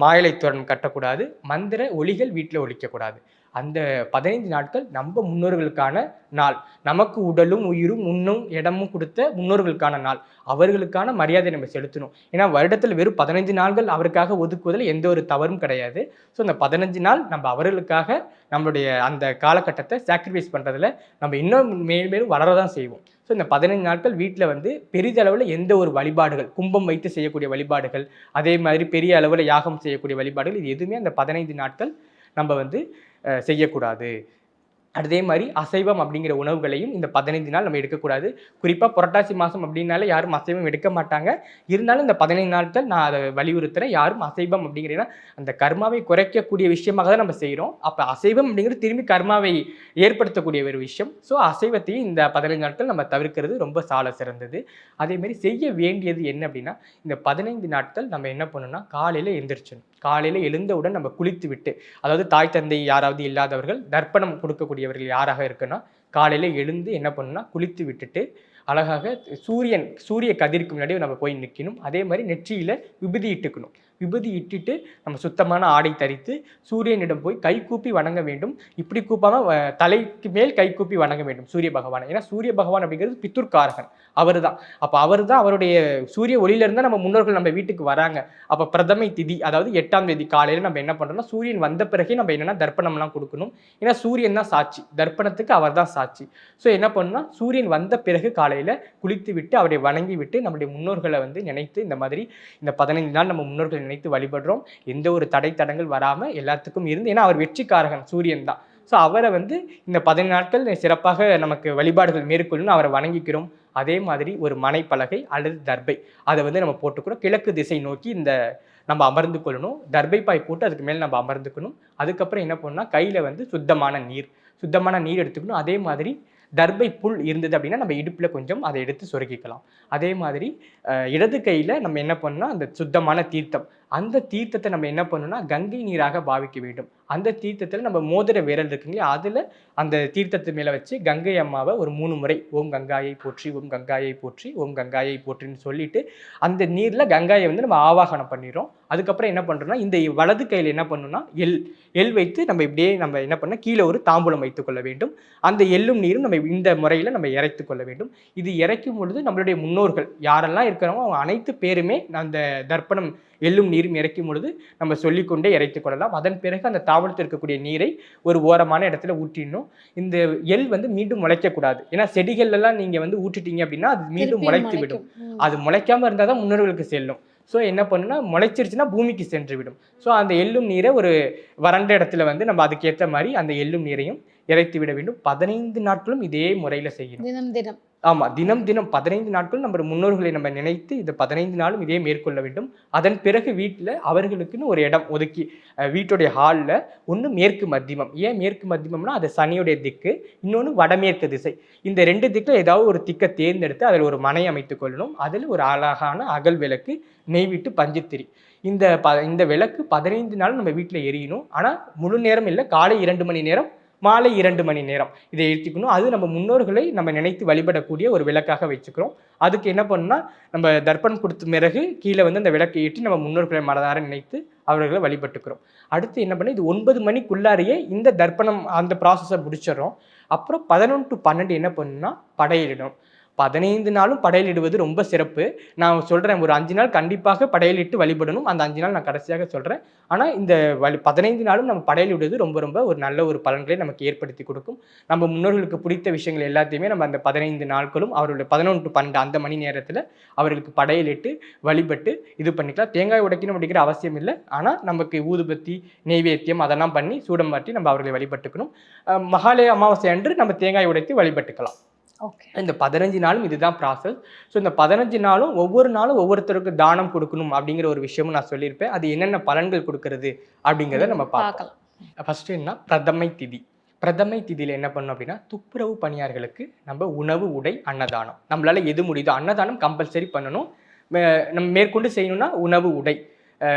மாயலை தோரணம் கட்டக்கூடாது. மந்திர ஒளிகள் வீட்டில் ஒழிக்கக்கூடாது அந்த பதினைந்து நாட்கள் நம்ம முன்னோர்களுக்கான நாள். நமக்கு உடலும் உயிரும் உண்ணும் இடமும் கொடுத்த முன்னோர்களுக்கான நாள். அவர்களுக்கான மரியாதை நம்ம செலுத்தணும். ஏன்னா வருடத்தில் வெறும் பதினைஞ்சு நாட்கள் அவருக்காக ஒதுக்குவதில் எந்த ஒரு தவறும் கிடையாது. ஸோ அந்த பதினஞ்சு நாள் நம்ம அவர்களுக்காக நம்மளுடைய அந்த காலகட்டத்தை சாக்ரிஃபைஸ் பண்ணுறதுல நம்ம இன்னும் மேலும் மேலும் வளர தான் செய்வோம். ஸோ இந்த பதினைஞ்சு நாட்கள் வீட்டில் வந்து பெரிதளவில் எந்த ஒரு வழிபாடுகள் கும்பம் வைத்து செய்யக்கூடிய வழிபாடுகள் அதே மாதிரி பெரிய அளவில் யாகம் செய்யக்கூடிய வழிபாடுகள் இது எதுவுமே அந்த பதினைந்து நாட்கள் நம்ம வந்து செய்யக்கூடாது. அதே மாதிரி அசைவம் அப்படிங்கிற உணவுகளையும் இந்த பதினைந்து நாள் நம்ம எடுக்கக்கூடாது. குறிப்பாக புரட்டாசி மாதம் அப்படின்னாலே யாரும் அசைவம் எடுக்க மாட்டாங்க. இருந்தாலும் இந்த பதினைந்து நாட்கள் நான் அதை வலியுறுத்துகிறேன் யாரும் அசைவம் அப்படிங்கிறேன்னா அந்த கர்மாவை குறைக்கக்கூடிய விஷயமாக தான் நம்ம செய்கிறோம் அப்போ அசைவம் அப்படிங்கிறது திரும்பி கர்மாவை ஏற்படுத்தக்கூடிய ஒரு விஷயம். ஸோ அசைவத்தையும் இந்த பதினைந்து நாட்கள் நம்ம தவிர்க்கிறது ரொம்ப சால சிறந்தது. அதே மாதிரி செய்ய வேண்டியது என்ன அப்படின்னா இந்த பதினைந்து நாட்கள் நம்ம என்ன பண்ணணும்னா காலையில் எந்திரிச்சணும் காலையில் எழுந்தவுடன் நம்ம குளித்து விட்டு அதாவது தாய் தந்தை யாராவது இல்லாதவர்கள் தர்ப்பணம் கொடுக்கக்கூடியவர்கள் யாராக இருக்குன்னா காலையில் எழுந்து என்ன பண்ணுன்னா குளித்து விட்டுட்டு அழகாக சூரியன் சூரிய கதிருக்கு முன்னாடி நம்ம போய் நிற்கணும் அதே மாதிரி நெற்றியில் விபதி இட்டுக்கணும். விபூதி இட்டுட்டு நம்ம சுத்தமான ஆடை தரித்து சூரியனிடம் போய் கை கூப்பி வணங்க வேண்டும். இப்படி கூப்பாமல் வ- தலைக்கு மேல் கைகூப்பி வணங்க வேண்டும் சூரிய பகவான். ஏன்னா சூரிய பகவான் அப்படிங்கிறது பித்துர்காரகன். அவர் தான் அப்போ அவர் தான் அவருடைய சூரிய ஒளியிலிருந்து நம்ம முன்னோர்கள் நம்ம வீட்டுக்கு வராங்க. அப்போ பிரதமை திதி அதாவது எட்டாம் தேதி காலையில் நம்ம என்ன பண்ணுறோம்னா சூரியன் வந்த பிறகே நம்ம என்னென்னா தர்ப்பணம்லாம் கொடுக்கணும். ஏன்னா சூரியன் தான் சாட்சி. தர்ப்பணத்துக்கு அவர் தான் சாட்சி. ஸோ என்ன பண்ணணும்னா சூரியன் வந்த பிறகு காலையில் குளித்து விட்டு அவரை வணங்கி விட்டு நம்முடைய முன்னோர்களை வந்து நினைத்து இந்த மாதிரி இந்த பதினைந்து நாள் நம்ம முன்னோர்கள் நினைத்து வழிபடுறோம். எந்த ஒரு தடை தடங்கள் வராமல் எல்லாத்துக்கும் இருந்து ஏன்னா அவர் வெற்றிக்காரகன் சூரியன் தான். ஸோ அவரை வந்து இந்த பதினைந்து நாட்கள் சிறப்பாக நமக்கு வழிபாடுகள் மேற்கொள்ளணும் அவரை வணங்கிக்கிறோம். அதே மாதிரி ஒரு மனைப்பலகை அல்லது தர்பை. அதை வந்து நம்ம போட்டுக்கிறோம். கிழக்கு திசை நோக்கி இந்த நம்ம அமர்ந்து கொள்ளணும். தர்பை பாய் போட்டு அதுக்கு மேலே நம்ம அமர்ந்துக்கணும். அதுக்கப்புறம் என்ன பண்ணணும்னா கையில் வந்து சுத்தமான நீர் சுத்தமான நீர் எடுத்துக்கணும். அதே மாதிரி தர்பை புல் இருந்தது அப்படின்னா நம்ம இடுப்பில் கொஞ்சம் அதை எடுத்து சொருகிக்கலாம். அதே மாதிரி இடது கையில் நம்ம என்ன பண்ணணும்னா அந்த சுத்தமான தீர்த்தம் அந்த தீர்த்தத்தை நம்ம என்ன பண்ணணும்னா கங்கை நீராக பாவிக்க வேண்டும். அந்த தீர்த்தத்தில் நம்ம மோதிர விரல் இருக்குங்களே அதில் அந்த தீர்த்தத்து மேலே வச்சு கங்கை அம்மாவை ஒரு மூணு முறை ஓம் கங்காயை போற்றி ஓம் கங்காயை போற்றி ஓம் கங்காயை போற்றின்னு சொல்லிட்டு அந்த நீரில் கங்காயை வந்து நம்ம ஆவாகனம் பண்ணிடுறோம். அதுக்கப்புறம் என்ன பண்ணுறோம்னா இந்த வலது கையில் என்ன பண்ணணும்னா எள் எள் வைத்து நம்ம இப்படியே நம்ம என்ன பண்ணால் கீழே ஒரு தாம்பூலம் வைத்துக்கொள்ள வேண்டும். அந்த எள்ளும் நீரும் நம்ம இந்த முறையில் நம்ம இறைத்து கொள்ள வேண்டும். இது இறைக்கும் பொழுது நம்மளுடைய முன்னோர்கள் யாரெல்லாம் இருக்கிறோமோ அவங்க அனைத்து பேருமே அந்த தர்ப்பணம் எள்ளும் நீரும் இறைக்கும் பொழுது நம்ம சொல்லிக்கொண்டே இறைத்து கொள்ளலாம். அதன் பிறகு அந்த தாவரத்தில் இருக்கக்கூடிய நீரை ஒரு ஓரமான இடத்துல ஊற்றிடணும். இந்த எள் வந்து மீண்டும் முளைக்கக்கூடாது. ஏன்னா செடிகள் எல்லாம் நீங்க வந்து ஊற்றிட்டீங்க அப்படின்னா அது மீண்டும் முளைத்து விடும். அது முளைக்காம இருந்தால் தான் முன்னோர்களுக்கு செல்லும். ஸோ என்ன பண்ணுன்னா முளைச்சிருச்சுன்னா பூமிக்கு சென்று விடும். ஸோ அந்த எள்ளும் நீரை ஒரு வறண்ட இடத்துல வந்து நம்ம அதுக்கேற்ற மாதிரி அந்த எள்ளும் நீரையும் இறைத்து விட வேண்டும். பதினைந்து நாட்களும் இதே முறையில் செய்யணும். தினம் தினம். ஆமா தினம் தினம் பதினைந்து நாட்கள் நம்ம முன்னோர்களை நம்ம நினைத்து இந்த பதினைந்து நாளும் இதே மேற்கொள்ள வேண்டும். அதன் பிறகு வீட்டில் அவர்களுக்குன்னு ஒரு இடம் ஒதுக்கி வீட்டுடைய ஹாலில் ஒன்று மேற்கு மத்தியமம். ஏன் மேற்கு மத்தியமம்னா அது சனியுடைய திக்கு இன்னொன்று வடமேற்கு திசை. இந்த ரெண்டு திக்கில் ஏதாவது ஒரு திக்கை தேர்ந்தெடுத்து அதில் ஒரு மனை அமைத்துக் கொள்ளணும். அதில் ஒரு அழகான அகல் விளக்கு நெய் விட்டு பஞ்சுத்திரி. இந்த ப இந்த விளக்கு பதினைந்து நாள் நம்ம வீட்டில் எரியணும். ஆனால் முழு நேரம் இல்லை காலை இரண்டு மணி நேரம் மாலை இரண்டு மணி நேரம். இதை ஏற்றிக்கணும் அது நம்ம முன்னோர்களை நம்ம நினைத்து வழிபடக்கூடிய ஒரு விளக்காக வச்சுக்கிறோம். அதுக்கு என்ன பண்ணணும்னா நம்ம தர்ப்பணம் கொடுத்த பிறகு கீழே வந்து அந்த விளக்கை ஏற்றி நம்ம முன்னோர்களை மனதார நினைத்து அவர்களை வழிபட்டுக்கிறோம். அடுத்து என்ன பண்ண இது ஒன்பது மணிக்குள்ளாரையே இந்த தர்ப்பணம் அந்த ப்ராசஸை முடிச்சிடுறோம். அப்புறம் பதினொன்று டு பன்னெண்டு என்ன பண்ணுன்னா படையிடணும். பதினைந்து நாளும் படையலிடுவது ரொம்ப சிறப்பு. நான் சொல்கிறேன் ஒரு அஞ்சு நாள் கண்டிப்பாக படையலிட்டு வழிபடணும். அந்த அஞ்சு நாள் நான் கடைசியாக சொல்கிறேன் ஆனால் இந்த வழி பதினைந்து நாளும் நம்ம படையலிடுவது ரொம்ப ரொம்ப ஒரு நல்ல ஒரு பலன்களை நமக்கு ஏற்படுத்தி கொடுக்கும். நம்ம முன்னோர்களுக்கு பிடித்த விஷயங்கள் எல்லாத்தையுமே நம்ம அந்த பதினைந்து நாட்களும் அவருடைய பதினொன்று டு பன்னெண்டு அந்த மணி நேரத்தில் அவர்களுக்கு படையலிட்டு வழிபட்டு இது பண்ணிக்கலாம். தேங்காய் உடைக்கணும் அப்படிங்கிற அவசியம் இல்லை. ஆனால் நமக்கு ஊதுபத்தி நெய்வேத்தியம் அதெல்லாம் பண்ணி சூடம் மாற்றி நம்ம அவர்களை வழிபட்டுக்கணும். மகாலய அமாவாசை அன்று நம்ம தேங்காய் உடைத்து வழிபட்டுக்கலாம். இந்த பதினஞ்சு நாளும் இதுதான் ப்ராசஸ் ஸோ இந்த பதினஞ்சு நாளும் ஒவ்வொரு நாளும் ஒவ்வொருத்தருக்கு தானம் கொடுக்கணும் அப்படிங்கிற ஒரு விஷயமும் நான் சொல்லியிருப்பேன். அது என்னென்ன பலன்கள் கொடுக்கறது அப்படிங்கிறத நம்ம பார்க்கலாம். ஃபர்ஸ்ட் என்ன? பிரதமை திதி. பிரதமை திதியில் என்ன பண்ணணும் அப்படின்னா துப்புரவு பணியாளர்களுக்கு நம்ம உணவு உடை அன்னதானம். நம்மளால எது முடியுதோ அன்னதானம் கம்பல்சரி பண்ணணும். நம்ம மேற்கொண்டு செய்யணும்னா உணவு உடை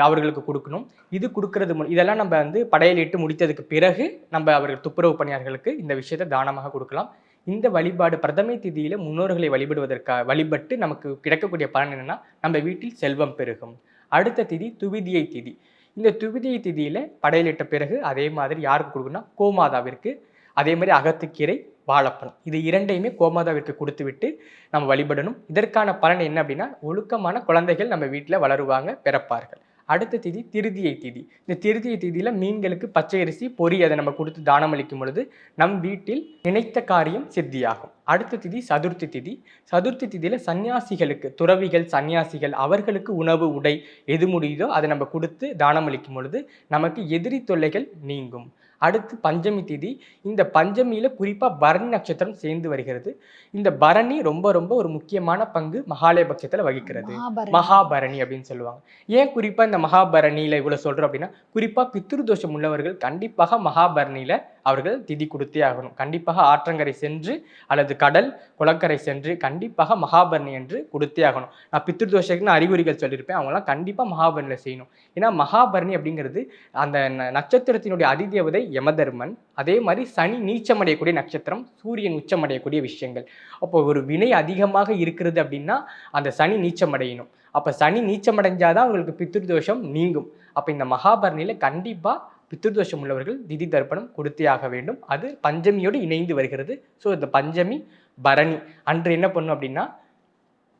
அவர்களுக்கு கொடுக்கணும். இது கொடுக்கறது இதெல்லாம் நம்ம வந்து படையலிட்டு முடித்ததுக்கு பிறகு நம்ம அவர்கள் துப்புரவு பணியாளர்களுக்கு இந்த விஷயத்தை தானமாக கொடுக்கலாம். இந்த வழிபாடு பிரதமை திதியில் முன்னோர்களை வழிபடுவதற்காக வழிபட்டு நமக்கு கிடைக்கக்கூடிய பலன் என்னன்னா நம்ம வீட்டில் செல்வம் பெருகும். அடுத்த திதி துவிதியை திதி. இந்த துவிதியை திதியில் படையலிட்ட பிறகு அதே மாதிரி யாருக்கு கொடுக்கணும்னா கோமாதாவிற்கு அதே மாதிரி அகத்துக்கீரை வாழைப்பழம். இது இரண்டையுமே கோமாதாவிற்கு கொடுத்துவிட்டு நம்ம வழிபடணும். இதற்கான பலன் என்ன அப்படின்னா ஒழுக்கமான குழந்தைகள் நம்ம வீட்டில் வளருவாங்க பிறப்பார்கள். அடுத்த திதி திருதியை திதி. இந்த திருதியை திதியில் மீன்களுக்கு பச்சை அரிசி பொரி அதை நம்ம கொடுத்து தானம் அளிக்கும் பொழுது நம் வீட்டில் நினைத்த காரியம் சித்தியாகும். அடுத்த திதி சதுர்த்தி திதி. சதுர்த்தி திதியில சன்னியாசிகளுக்கு துறவிகள் சன்னியாசிகள் அவர்களுக்கு உணவு உடை எது முடியுதோ அதை நம்ம கொடுத்து தானம் அளிக்கும் பொழுது நமக்கு எதிரி தொல்லைகள் நீங்கும். அடுத்து பஞ்சமி திதி. இந்த பஞ்சமியில குறிப்பா பரணி நட்சத்திரம் சேர்ந்து வருகிறது. இந்த பரணி ரொம்ப ரொம்ப ஒரு முக்கியமான பங்கு மகாலய பட்சத்துல வகிக்கிறது. மகாபரணி. அப்படின்னு சொல்லுவாங்க. ஏன் குறிப்பா இந்த மகாபரணியில இவ்வளவு சொல்றோம் அப்படின்னா குறிப்பா பித்ரு தோஷம் உள்ளவர்கள் கண்டிப்பாக மகாபரணியில அவர்கள் திதி கொடுத்தே ஆகணும். கண்டிப்பாக ஆற்றங்கரை சென்று அல்லது கடல் குளக்கரை சென்று கண்டிப்பாக மகாபரணி என்று கொடுத்தே ஆகணும். நான் பித்ரு தோஷத்துக்குன்னு அறிகுறிகள் சொல்லியிருப்பேன். அவங்களாம் கண்டிப்பாக மகாபரணியில் செய்யணும். ஏன்னா மகாபரணி அப்படிங்கிறது அந்த ந- நட்சத்திரத்தினுடைய அதிதேவதை யமதர்மன் அதே மாதிரி சனி நீச்சமடையக்கூடிய நட்சத்திரம் சூரியன் உச்சமடையக்கூடிய விஷயங்கள். அப்போ ஒரு வினை அதிகமாக இருக்கிறது அப்படின்னா அந்த சனி நீச்சமடையணும். அப்போ சனி நீச்சமடைஞ்சாதான் அவங்களுக்கு பித்திருதோஷம் நீங்கும். அப்போ இந்த மகாபரணியில் கண்டிப்பாக பித்ருதோஷம் உள்ளவர்கள் திதி தர்ப்பணம் கொடுத்தே ஆக வேண்டும். அது பஞ்சமியோடு இணைந்து வருகிறது. ஸோ இந்த பஞ்சமி பரணி அன்று என்ன பண்ணும் அப்படின்னா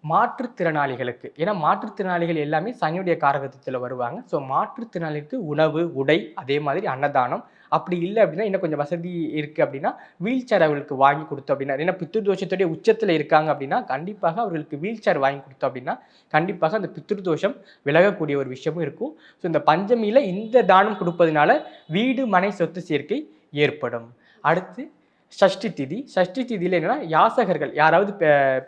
மாற்றுத்திறனாளிகளுக்கு. ஏன்னா மாற்றுத்திறனாளிகள் எல்லாமே சனியுடைய காரகத்தில் வருவாங்க. ஸோ மாற்றுத்திறனாளிக்கு உணவு உடை அதே மாதிரி அன்னதானம். அப்படி இல்லை அப்படின்னா இன்னும் கொஞ்சம் வசதி இருக்குது அப்படின்னா வீல் சேர் அவர்களுக்கு வாங்கி கொடுத்தோம் அப்படின்னா ஏன்னா பித்ருதோஷத்துடைய உச்சத்தில் இருக்காங்க அப்படின்னா கண்டிப்பாக அவர்களுக்கு வீல் சேர் வாங்கி கொடுத்தோம் அப்படின்னா கண்டிப்பாக அந்த பித்ருதோஷம் விலகக்கூடிய ஒரு விஷயமும் இருக்கும். ஸோ இந்த பஞ்சமியில் இந்த தானம் கொடுப்பதனால வீடு மனை சொத்து சேர்க்கை ஏற்படும். அடுத்து சஷ்டி திதி சஷ்டி திதியில் என்னென்னா யாசகர்கள் யாராவது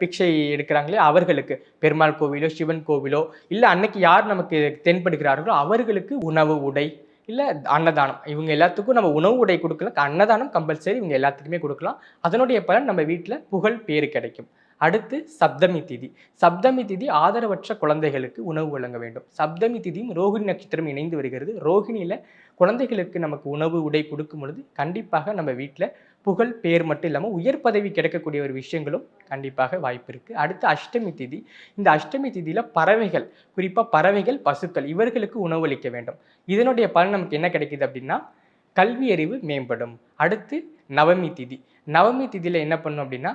பிக்ஷை எடுக்கிறாங்களே அவர்களுக்கு பெருமாள் கோவிலோ சிவன் கோவிலோ இல்லை அன்னைக்கு யார் நமக்கு தென்படுகிறார்களோ அவர்களுக்கு உணவு உடை இல்லை அன்னதானம். இவங்க எல்லாத்துக்கும் நம்ம உணவு உடை கொடுக்கலாம். அன்னதானம் கம்பல்சரி இவங்க எல்லாத்துக்குமே கொடுக்கலாம். அதனுடைய பலன் நம்ம வீட்டில் புகழ் பேர் கிடைக்கும். அடுத்து சப்தமி திதி. சப்தமி திதி ஆதரவற்ற குழந்தைகளுக்கு உணவு வழங்க வேண்டும். சப்தமி திதியும் ரோகிணி நட்சத்திரம் இணைந்து வருகிறது. ரோகிணியில் குழந்தைகளுக்கு நமக்கு உணவு உடை கொடுக்கும் பொழுது கண்டிப்பாக நம்ம வீட்டில் புகழ் பேர் மட்டும் இல்லாமல் உயர் பதவி கிடைக்கக்கூடிய ஒரு விஷயங்களும் கண்டிப்பாக வாய்ப்பு இருக்குது அடுத்து அஷ்டமி திதி இந்த அஷ்டமி திதியில் பறவைகள் குறிப்பாக பறவைகள் பசுக்கள் இவர்களுக்கு உணவளிக்க வேண்டும். இதனுடைய பலன் நமக்கு என்ன கிடைக்குது அப்படின்னா கல்வி அறிவு மேம்படும். அடுத்து நவமி திதி. நவமி திதியில் என்ன பண்ணும் அப்படின்னா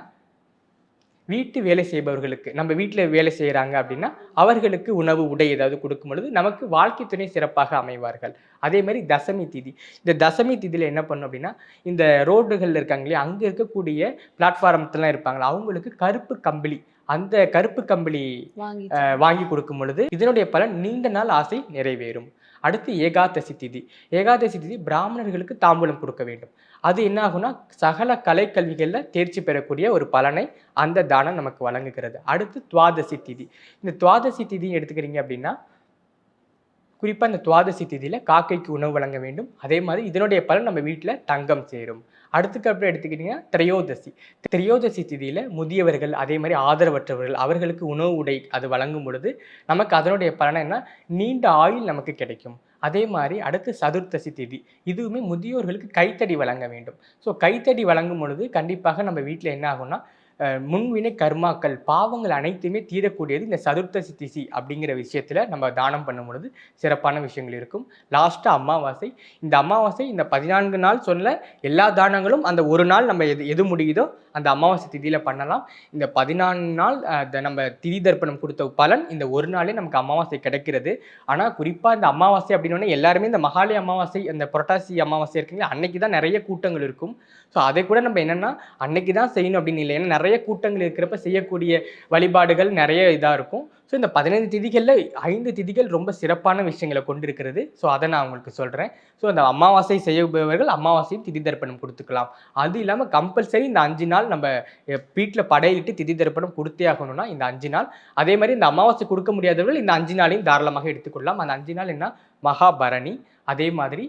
வீட்டு வேலை செய்பவர்களுக்கு நம்ம வீட்டில் வேலை செய்கிறாங்க அப்படின்னா அவர்களுக்கு உணவு உடை ஏதாவது கொடுக்கும் பொழுது நமக்கு வாழ்க்கை துணை சிறப்பாக அமைவார்கள். அதே மாதிரி தசமி திதி. இந்த தசமி திதியில் என்ன பண்ணும் அப்படின்னா இந்த ரோடுகளில் இருக்காங்களே அங்கே இருக்கக்கூடிய பிளாட்ஃபாரம்லாம் இருப்பாங்களா அவங்களுக்கு கருப்பு கம்பளி அந்த கருப்பு கம்பளி வாங்கி கொடுக்கும் பொழுது இதனுடைய பலன் நீண்ட நாள் ஆசை நிறைவேறும். அடுத்து ஏகாதசி திதி. ஏகாதசி திதி பிராமணர்களுக்கு தாம்பூலம் கொடுக்க வேண்டும். அது என்ன ஆகும்னா சகல கலைக்கல்விகளில் தேர்ச்சி பெறக்கூடிய ஒரு பலனை அந்த தானம் நமக்கு வழங்குகிறது. அடுத்து துவாதசி திதி. இந்த துவாதசி திதி எடுத்துக்கிறீங்க அப்படின்னா குறிப்பாக இந்த துவாதசி திதியில் காக்கைக்கு உணவு வழங்க வேண்டும். அதே மாதிரி இதனுடைய பலன் நம்ம வீட்டில் தங்கம் சேரும். அடுத்துக்கு அப்புறம் எடுத்துக்கிட்டிங்கன்னா திரையோதசி. திரையோதசி திதியில் முதியவர்கள் அதே மாதிரி ஆதரவற்றவர்கள் அவர்களுக்கு உணவு உடை அது வழங்கும் பொழுது நமக்கு அதனுடைய பலன் என்ன? நீண்ட ஆயுள் நமக்கு கிடைக்கும். அதே மாதிரி அடுத்து சதுர்த்தசி திதி. இதுவுமே முதியோர்களுக்கு கைத்தடி வழங்க வேண்டும். ஸோ கைத்தடி வழங்கும் பொழுது கண்டிப்பாக நம்ம வீட்டில் என்ன ஆகும்னா முன்வினை கர்மாக்கள் பாவங்கள் அனைத்துமே தீரக்கூடியது இந்த சதுர்த்தசி திசி அப்படிங்கிற விஷயத்தில் நம்ம தானம் பண்ணும் பொழுது சிறப்பான விஷயங்கள் இருக்கும். லாஸ்ட்டாக அமாவாசை. இந்த அமாவாசை இந்த பதினான்கு நாள் சொல்ல எல்லா தானங்களும் அந்த ஒரு நாள் நம்ம எது எது முடியுதோ அந்த அமாவாசை திதியில் பண்ணலாம். இந்த பதினான்கு நாள் நம்ம திதி தர்ப்பணம் கொடுத்த பலன் இந்த ஒரு நாளே நமக்கு அமாவாசை கிடைக்கிறது. ஆனால் குறிப்பாக இந்த அமாவாசை அப்படின்னு எல்லாருமே இந்த மகாலய அமாவாசை அந்த புரட்டாசி அமாவாசை இருக்குங்களா அன்னைக்கு தான் நிறைய கூட்டங்கள் இருக்கும். ஸோ அதை கூட நம்ம என்னென்னா அன்னைக்கு தான் செய்யணும் அப்படின்னு இல்லை. ஏன்னா நிறைய கூட்டங்கள் இருக்கிறப்ப செய்யக்கூடிய வழிபாடுகள் நிறைய இதாக இருக்கும். ஸோ இந்த பதினைந்து திதிகளில் ஐந்து திதிகள் ரொம்ப சிறப்பான விஷயங்களை கொண்டிருக்கிறது. ஸோ அதை நான் உங்களுக்கு சொல்கிறேன் ஸோ அந்த அமாவாசை செய்யபவர்கள் அமாவாசையும் திதி தர்ப்பணம் கொடுத்துக்கலாம். அது இல்லாமல் கம்பல்சரி இந்த அஞ்சு நாள் நம்ம வீட்டில் படையிலிட்டு திதி தர்ப்பணம் கொடுத்தே ஆகணும்னா இந்த அஞ்சு நாள். அதே மாதிரி இந்த அமாவாசை கொடுக்க முடியாதவர்கள் இந்த அஞ்சு நாளையும் தாராளமாக எடுத்துக்கொள்ளலாம். அந்த அஞ்சு நாள் என்ன? மகாபரணி. அதே மாதிரி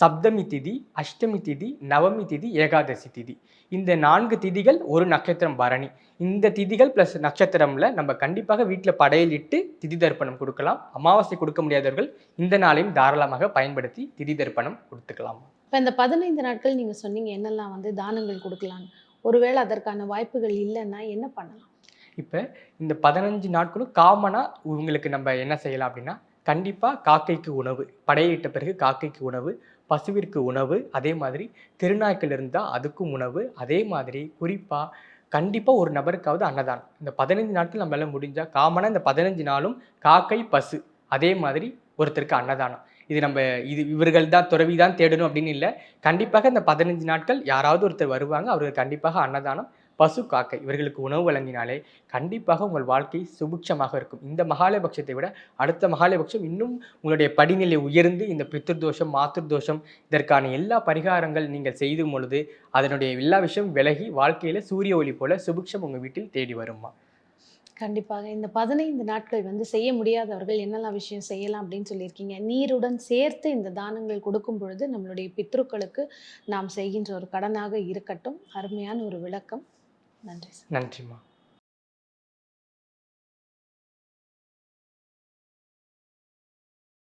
சப்தமி திதி அஷ்டமி திதி நவமி திதி ஏகாதசி திதி. இந்த நான்கு திதிகள் ஒரு நட்சத்திரம் பரணி. இந்த திதிகள் ப்ளஸ் நட்சத்திரம்ல நம்ம கண்டிப்பாக வீட்டில் படையலிட்டு திதி தர்ப்பணம் கொடுக்கலாம். அமாவாசை கொடுக்க முடியாதவர்கள் இந்த நாளையும் தாராளமாக பயன்படுத்தி திதி தர்ப்பணம் கொடுத்துக்கலாம். இப்போ இந்த பதினைந்து நாட்கள் நீங்க சொன்னீங்க என்னெல்லாம் வந்து தானங்கள் கொடுக்கலான்னு ஒருவேளை அதற்கான வாய்ப்புகள் இல்லைன்னா என்ன பண்ணலாம்? இப்போ இந்த பதினஞ்சு நாட்களும் காமனாக உங்களுக்கு நம்ம என்ன செய்யலாம் அப்படின்னா கண்டிப்பாக காக்கைக்கு உணவு படையிட்ட பிறகு காக்கைக்கு உணவு பசுவிற்கு உணவு அதே மாதிரி திருநாய்க்கள் இருந்தால் அதுக்கும் உணவு அதே மாதிரி குறிப்பாக கண்டிப்பாக ஒரு நபருக்காவது அன்னதானம். இந்த பதினைஞ்சு நாட்கள் நம்மளால் முடிஞ்சால் காமனாக இந்த பதினஞ்சு நாளும் காக்கை பசு அதே மாதிரி ஒருத்தருக்கு அன்னதானம். இது நம்ம இது இவர்கள் தான் துறவி தான் தேடணும் அப்படின்னு இல்லை. கண்டிப்பாக இந்த பதினஞ்சு நாட்கள் யாராவது ஒருத்தர் வருவாங்க அவர்கள் கண்டிப்பாக அன்னதானம் பசு காக்கை இவர்களுக்கு உணவு வழங்கினாலே கண்டிப்பாக உங்கள் வாழ்க்கை சுபிக்ஷமாக இருக்கும். இந்த மகாலபட்சத்தை விட அடுத்த மகாலபட்சம் இன்னும் உங்களுடைய படிநிலை உயர்ந்து இந்த பித்திருதோஷம் மாத்திருதோஷம் இதற்கான எல்லா பரிகாரங்கள் நீங்கள் செய்தும் பொழுது அதனுடைய எல்லா விஷயம் விலகி வாழ்க்கையில் சூரிய ஒளி போல சுபிக்ஷம் உங்கள் வீட்டில் தேடி வருமா கண்டிப்பாக. இந்த பதினைந்து நாட்கள் வந்து செய்ய முடியாதவர்கள் என்னெல்லாம் விஷயம் செய்யலாம் அப்படின்னு சொல்லியிருக்கீங்க. நீருடன் சேர்த்து இந்த தானங்கள் கொடுக்கும் பொழுது நம்மளுடைய பித்ருக்களுக்கு நாம் செய்கின்ற ஒரு கடனாக இருக்கட்டும். அருமையான ஒரு விளக்கம். நன்றி நன்றிம்மா.